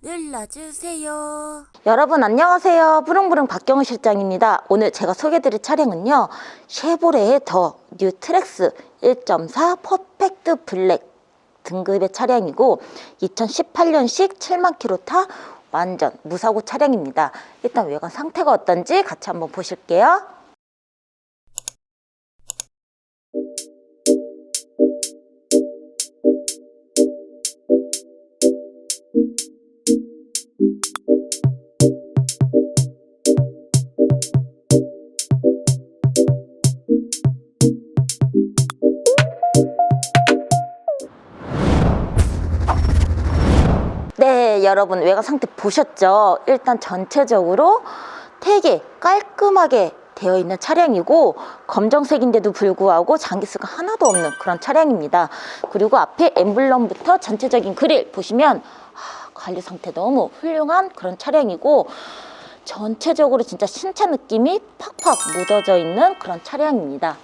눌러주세요. 여러분 안녕하세요. 부릉부릉 박경우 실장입니다. 오늘 제가 소개드릴 차량은요. 쉐보레의 더 뉴 트렉스 1.4 퍼펙트 블랙 등급의 차량이고 2018년식 7만 킬로 타 완전 무사고 차량입니다. 일단 외관 상태가 어떤지 같이 한번 보실게요. 네, 여러분 외관 상태 보셨죠? 일단 전체적으로 되게 깔끔하게 되어 있는 차량이고 검정색인데도 불구하고 장기수가 하나도 없는 그런 차량입니다. 그리고 앞에 엠블럼부터 전체적인 그릴 보시면 아, 관리 상태 너무 훌륭한 그런 차량이고 전체적으로 진짜 신차 느낌이 팍팍 묻어져 있는 그런 차량입니다.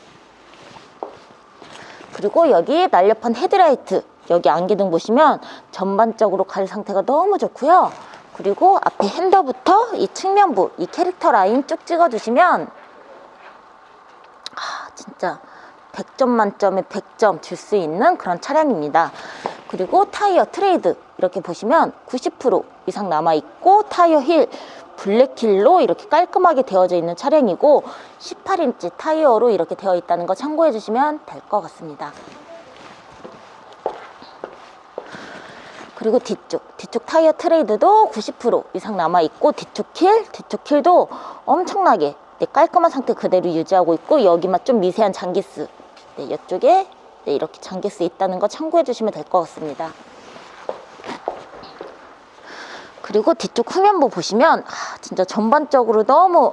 그리고 여기 날렵한 헤드라이트 여기 안개등 보시면 전반적으로 관리 상태가 너무 좋고요 그리고 앞에 핸더부터 이 측면부 이 캐릭터 라인 쭉 찍어 주시면 아 진짜 100점 만점에 100점 줄 수 있는 그런 차량입니다 그리고 타이어 트레이드 이렇게 보시면 90% 이상 남아 있고 타이어 힐 블랙힐로 이렇게 깔끔하게 되어져 있는 차량이고 18인치 타이어로 이렇게 되어 있다는 거 참고해 주시면 될 것 같습니다. 그리고 뒤쪽, 뒤쪽 타이어 트레이드도 90% 이상 남아 있고 뒤쪽 킬, 뒤쪽 킬도 엄청나게 네, 깔끔한 상태 그대로 유지하고 있고 여기만 좀 미세한 장기스, 네, 이쪽에 네, 이렇게 장기스 있다는 거 참고해 주시면 될 것 같습니다. 그리고 뒤쪽 후면부 보시면 아, 진짜 전반적으로 너무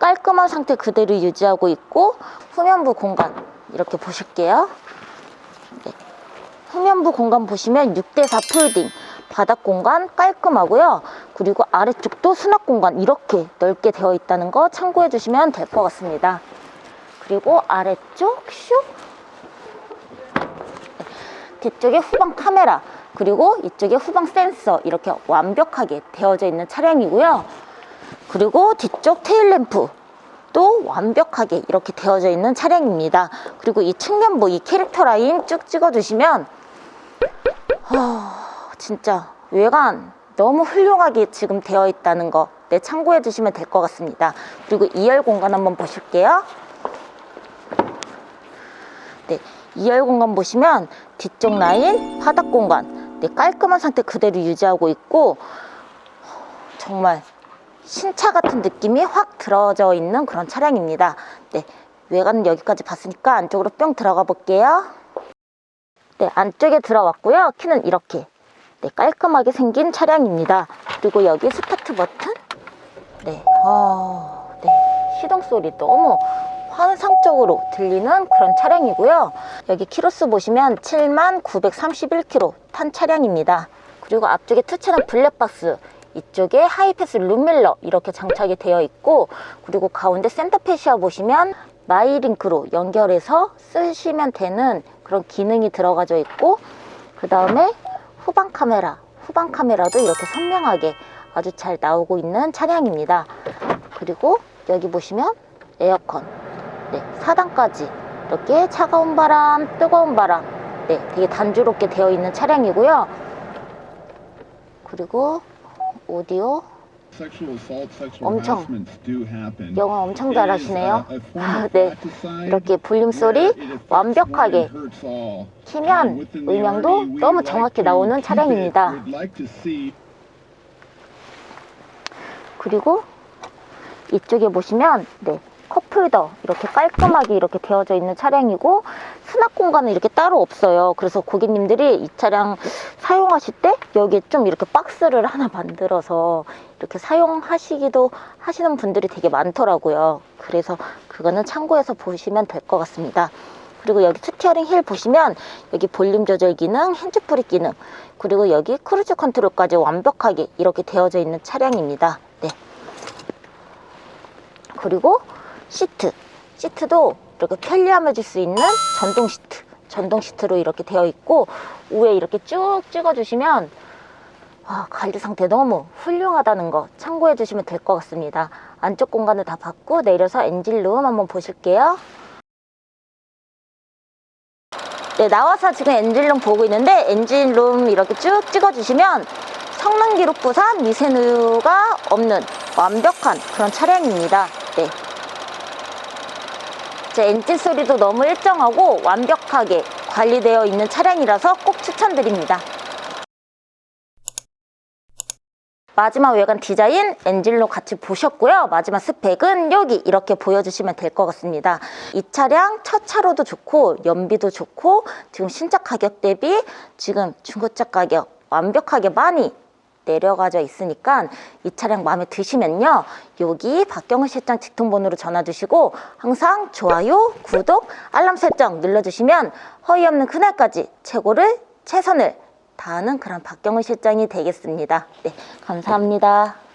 깔끔한 상태 그대로 유지하고 있고 후면부 공간 이렇게 보실게요. 네. 후면부 공간 보시면 6대4 폴딩 바닥 공간 깔끔하고요. 그리고 아래쪽도 수납 공간 이렇게 넓게 되어 있다는 거 참고해 주시면 될 것 같습니다. 그리고 아래쪽 슉 네. 뒤쪽에 후방 카메라 그리고 이쪽에 후방 센서 이렇게 완벽하게 되어져 있는 차량이고요. 그리고 뒤쪽 테일램프 또 완벽하게 이렇게 되어져 있는 차량입니다. 그리고 이 측면부 이 캐릭터 라인 쭉 찍어주시면 어, 진짜 외관 너무 훌륭하게 지금 되어 있다는 거 네, 참고해 주시면 될 것 같습니다. 그리고 2열 공간 한번 보실게요. 네, 2열 공간 보시면 뒤쪽 라인, 바닥 공간 네, 깔끔한 상태 그대로 유지하고 있고 정말 신차 같은 느낌이 확 들어져 있는 그런 차량입니다. 네, 외관은 여기까지 봤으니까 안쪽으로 뿅 들어가 볼게요. 네, 안쪽에 들어왔고요. 키는 이렇게 네, 깔끔하게 생긴 차량입니다. 그리고 여기 스타트 버튼 네, 어, 네, 시동 소리 너무 환상적으로 들리는 그런 차량이고요. 여기 키로수 보시면 7만 931km 탄 차량입니다. 그리고 앞쪽에 투체는 블랙박스, 이쪽에 하이패스 룸밀러 이렇게 장착이 되어 있고 그리고 가운데 센터페시아 보시면 마이링크로 연결해서 쓰시면 되는 그런 기능이 들어가져 있고 그 다음에 후방 카메라, 후방 카메라도 이렇게 선명하게 아주 잘 나오고 있는 차량입니다. 그리고 여기 보시면 에어컨 네, 4단까지 이렇게 차가운 바람, 뜨거운 바람 네, 되게 단조롭게 되어 있는 차량이고요. 그리고 오디오 엄청 영어 엄청 잘하시네요. 네, 이렇게 볼륨 소리 완벽하게 키면 음향도 너무 정확히 나오는 차량입니다. 그리고 이쪽에 보시면 네, 컵홀더 이렇게 깔끔하게 이렇게 되어져 있는 차량이고 수납 공간은 이렇게 따로 없어요. 그래서 고객님들이 이 차량 사용하실 때 여기에 좀 이렇게 박스를 하나 만들어서 이렇게 사용하시기도 하시는 분들이 되게 많더라고요. 그래서 그거는 참고해서 보시면 될 것 같습니다. 그리고 여기 스티어링 힐 보시면 여기 볼륨 조절 기능, 핸즈프리 기능, 그리고 여기 크루즈 컨트롤까지 완벽하게 이렇게 되어져 있는 차량입니다. 네. 그리고 시트 시트도 이렇게 편리함을 줄 수 있는 전동 시트 전동 시트로 이렇게 되어 있고 위에 이렇게 쭉 찍어 주시면 아, 관리 상태 너무 훌륭하다는 거 참고해 주시면 될 것 같습니다. 안쪽 공간을 다 받고 내려서 엔진룸 한번 보실게요. 네, 나와서 지금 엔진룸 보고 있는데 엔진룸 이렇게 쭉 찍어주시면 성능 기록 부산 미세누유가 없는 완벽한 그런 차량입니다. 네. 제 엔진 소리도 너무 일정하고 완벽하게 관리되어 있는 차량이라서 꼭 추천드립니다. 마지막 외관 디자인 엔진로 같이 보셨고요. 마지막 스펙은 여기 이렇게 보여주시면 될 것 같습니다. 이 차량 첫 차로도 좋고 연비도 좋고 지금 신차 가격 대비 지금 중고차 가격 완벽하게 많이 내려가져 있으니까 이 차량 마음에 드시면요. 여기 박경은 실장 직통번호로 전화 주시고 항상 좋아요, 구독, 알람 설정 눌러주시면 허위 없는 그날까지 최고를 최선을 다하는 그런 박경은 실장이 되겠습니다. 네, 감사합니다.